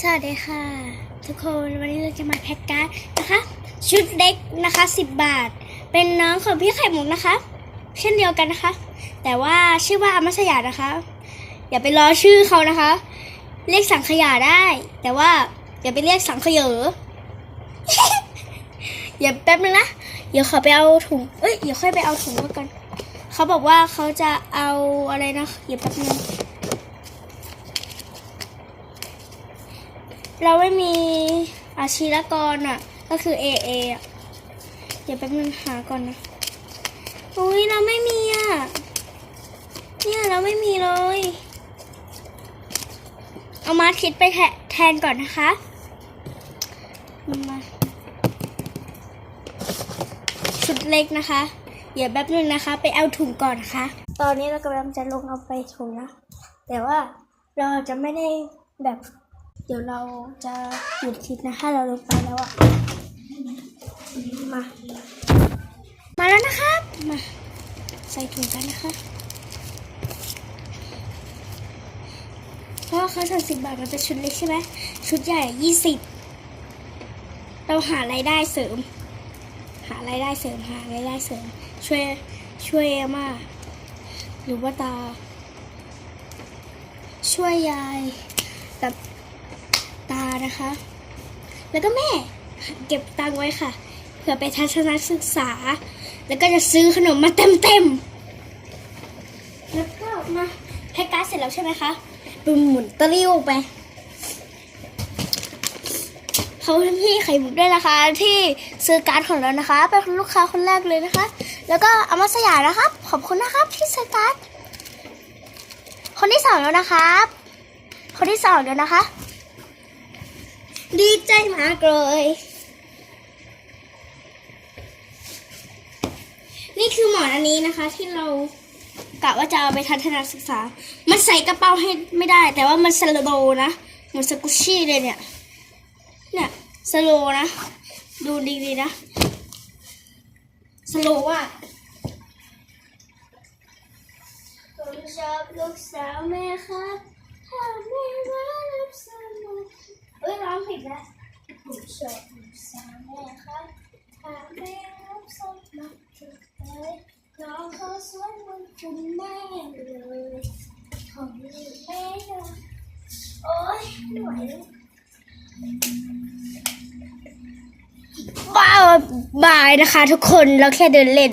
สวัสดีค่ะ ทุกคนวันนี้เราจะมาแพ็กการ์ดนะคะ ชุดเล็กนะคะ10บาท เป็นน้องของพี่ไข่หมุกนะคะ เช่นเดียวกันนะคะ แต่ว่าชื่อว่าอมัสยานะคะ อย่าไปล้อชื่อเขานะคะ เรียกสังขยาได้ แต่ว่าอย่าไปเรียกสังขยออย่าแป๊บนึงนะเดี๋ยวขอไปเอาถุงเอ้ยเดี๋ยวค่อยไปเอาถุงมาก่อนเขาบอกว่าเขาจะเอาอะไรนะเดี๋ยวแป๊บนึง เราไม่มีอาชีรกรอะ ก็คือ AA อะเดี๋ยวแป๊บนึงหาก่อนนะอุ้ยเราไม่มีอะ เนี่ยเราไม่มีเลย เอามาคิดไปแทแทนก่อนนะคะมาชุดเล็กนะคะ เดี๋ยวแป๊บนึงนะคะ ไปเอาถุงก่อนนะคะ ตอนนี้เรากำลังจะลงเอาไปถุงนะ แต่ว่าเราจะไม่ได้แบบ เดี๋ยวเราจะหยุดคลิปนะถ้าเราลงไปแล้วอะมา มาแล้วนะครับ มาใส่ถุงกันนะคะเพราะเขาสั่งสิบบาทมันเป็นชุดเล็กใช่ไหมชุดใหญ่ยี่สิบเราหารายได้เสริม หารายได้เสริมหารายได้เสริม ช่วยช่วยอาม่าหรือว่าตา ช่วยยายกับ ตานะคะ แล้วก็แม่เก็บตังไว้ค่ะ เผื่อไปทัศนศึกษา แล้วก็จะซื้อขนมมาเต็มเต็มๆแล้วก็มาแพ็กการ์ดเสร็จแล้วใช่ไหมคะดูหมุนตะลิ้วไปขอพี่ไข่มุกด้วยนะคะ ที่ซื้อการ์ดของเรานะคะ เป็นลูกค้าคนแรกเลยนะคะ แล้วก็อามาสยามนะครับ ขอบคุณนะครับที่ซื้อการ์ดคนที่สองแล้วนะครับ คนที่สองแล้วนะคะ ดีใจมากเลย นี่คือหมอนอันนี้นะคะ ที่เรากะว่าจะเอาไปทัศนศึกษา มันใส่กระเป๋าให้ไม่ได้ แต่ว่ามันสโลนะ เหมือนสกุชชี่เลยเนี่ย เนี่ยสโลนะ ดูดีๆนะ สโลว่ะผมชอบลูกสาวแม่ครับถ้าแม่รักสม่เอ้ยร้องผิดแล้วผมชอบลูกสาวแม่ครับถ้าแม่รักสาวแม่จุดเลยน้องเขาสวยเหมือนคุณแม่เลยของลูกแม่เลยโอ๊ยไม่ไหวแล้วว้าบายนะคะทุกคนเราแค่เดินเล่น